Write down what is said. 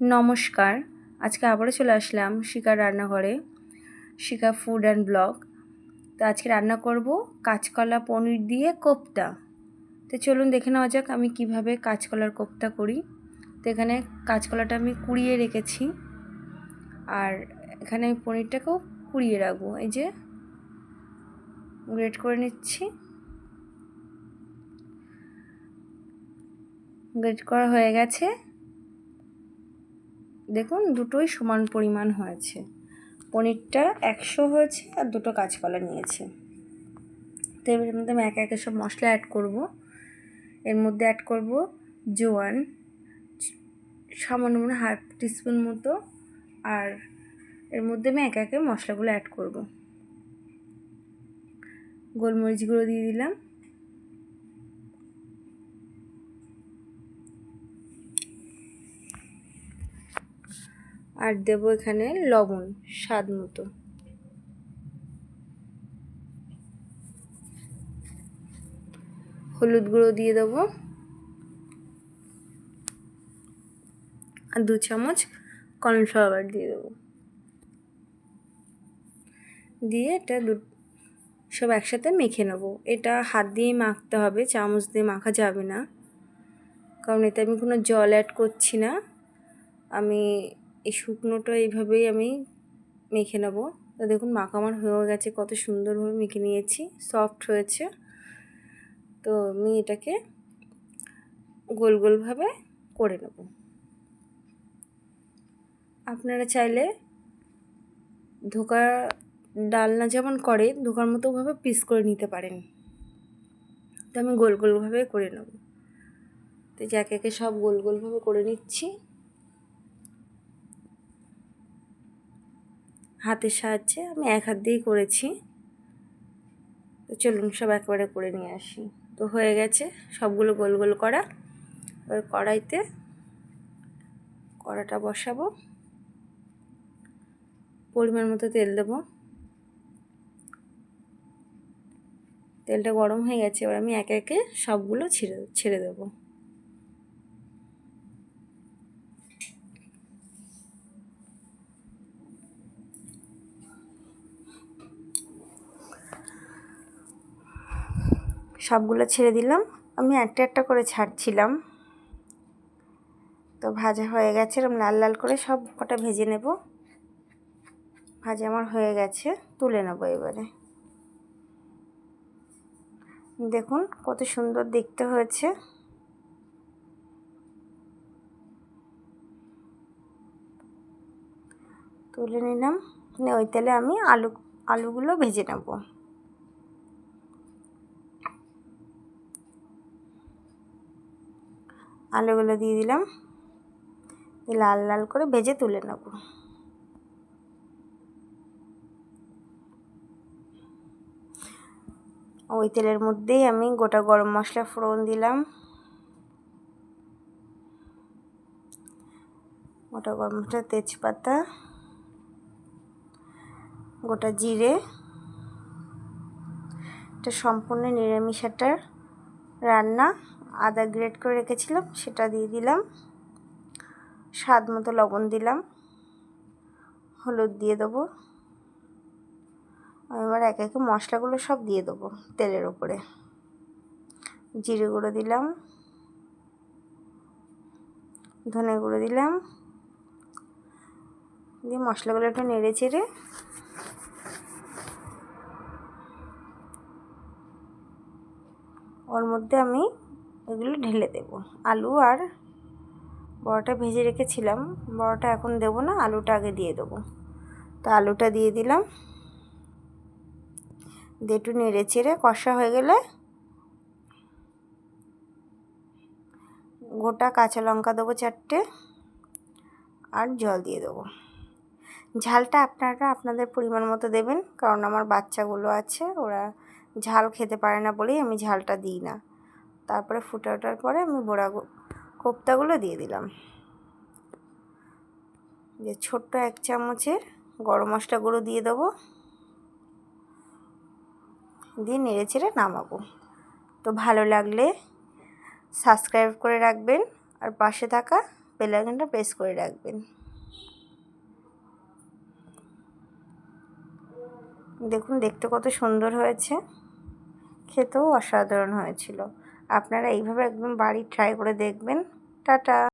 নমস্কার। আজকে আবারও চলে আসলাম শিকার রান্নাঘরে, শিকা ফুড অ্যান্ড ব্লগ তো আজকে রান্না করব কাঁচকলা পনির দিয়ে কোপ্তা। তো চলুন দেখে নেওয়া যাক আমি কীভাবে কাঁচকলার কোপ্তা করি। তো এখানে কাঁচকলাটা আমি কুড়িয়ে রেখেছি। আর এখানে আমি পনিরটাকেও কুড়িয়ে রাখব। এই যে, গ্রেট করে নিচ্ছি। গ্রেট করা হয়ে গেছে। দেখুন, দুটোই সমান পরিমাণ হয়েছে। পনিরটা একশো হয়েছে আর দুটো কাঁচকলা নিয়েছে। তো এর মধ্যে আমি একে একে সব মশলা অ্যাড করব। এর মধ্যে অ্যাড করব জোয়ান, সামান্য মানে হাফ টিস্পুন মতো, আর এর মধ্যে আমি একে একে মশলাগুলো অ্যাড করব। গোলমরিচ গুঁড়ো দিয়ে দিলাম। আর দেব এখানে লবণ, স্বাদ মতো। হলুদ গুঁড়ো দিয়ে দেবো। আর দু চামচ কর্নফ্লাওয়ার দিয়ে দেবো। দিয়ে এটা দু, সব একসাথে মেখে নেব। এটা হাত দিয়ে মাখতে হবে, চামচ দিয়ে মাখা যাবে না। কারণ এতে আমি কোনো জল অ্যাড করছি না। আমি এই শুকনোটা এইভাবেই আমি মেখে নেব। তো দেখুন মাখা আমার হয়ে গেছে, কত সুন্দরভাবে মেখে নিয়েছি সফট হয়েছে। তো আমি এটাকে গোল গোলভাবে করে নেব। আপনারা চাইলে ধোকা ডালনা যেমন করে, ধোকার মতোভাবে পিস করে নিতে পারেন। তো আমি গোল গোলভাবে করে নেব। তো একে সব গোল গোলভাবে করে নিচ্ছি। হাতের সাহায্যে আমি এক হাত দিয়েই করেছি। তো চলুন সব একবারে করে নিয়ে আসি। তো হয়ে গেছে সবগুলো গোল গোল করা। এবার কড়াইতে কড়াটা বসাবো। পরিমাণ মতো তেল দেবো। তেলটা গরম হয়ে গেছে, এবার আমি একে একে সবগুলো ছেড়ে ছেড়ে দেবো। সবগুলো ছেড়ে দিলাম। আমি একটা একটা করে ছাড়ছিলাম। তো ভাজা হয়ে গেছে, এরকম লাল লাল করে সব কটা ভেজে নেব। ভাজা আমার হয়ে গেছে, তুলে নেব এবারে। দেখুন কত সুন্দর দেখতে হয়েছে। তুলে নিলাম ওই তেলে আমি আলু, আলুগুলো ভেজে নেব। আলুগুলো দিয়ে দিলাম। লাল লাল করে ভেজে তুলে নেব। ওই তেলের মধ্যেই আমি গোটা গরম মশলা ফোড়ন দিলাম। গোটা গরম মশলা, তেজপাতা, গোটা জিরে। এটা সম্পূর্ণ নিরামিষ একটা রান্না। আদা গ্রেট করে রেখেছিলাম, সেটা দিয়ে দিলাম। স্বাদ মতো লবণ দিলাম। হলুদ দিয়ে দেবো। এবার এক একে মশলাগুলো সব দিয়ে দেবো তেলের ওপরে। জিরে গুঁড়ো দিলাম। ধনে গুঁড়ো দিলাম। দিয়ে মশলাগুলো একটু নেড়ে চেড়ে ওর মধ্যে আমি এগুলো ঢেলে দেব। আলু আর বড়টা ভেজে রেখেছিলাম। বড়টা এখন দেব না, আলুটা আগে দিয়ে দেবো। তো আলুটা দিয়ে দিলাম। দিয়ে একটু নেড়ে চেড়ে কষা হয়ে গেলে গোটা কাঁচা লঙ্কা দেবো চারটে আর জল দিয়ে দেবো। ঝালটা আপনারা আপনাদের পরিমাণ মতো দেবেন, কারণ আমার বাচ্চাগুলো আছে, ওরা ঝাল খেতে পারে না বলেই আমি ঝালটা দিই না। তারপরে ফুটে ওঠার পরে আমি বোড়া কোপ্তাগুলো দিয়ে দিলাম। যে ছোট্ট এক চামচের গরম মশলা গুঁড়ো দিয়ে দেবো। দিয়ে নেড়ে চেড়ে নামাবো। তো ভালো লাগলে সাবস্ক্রাইব করে রাখবেন আর পাশে থাকা বেল আইকনটা প্রেস করে রাখবেন। দেখুন, দেখতে কত সুন্দর হয়েছে। খেতেও অসাধারণ হয়েছিল। আপনারা এইভাবে একদম বাড়ি ট্রাই করে দেখবেন। টাটা।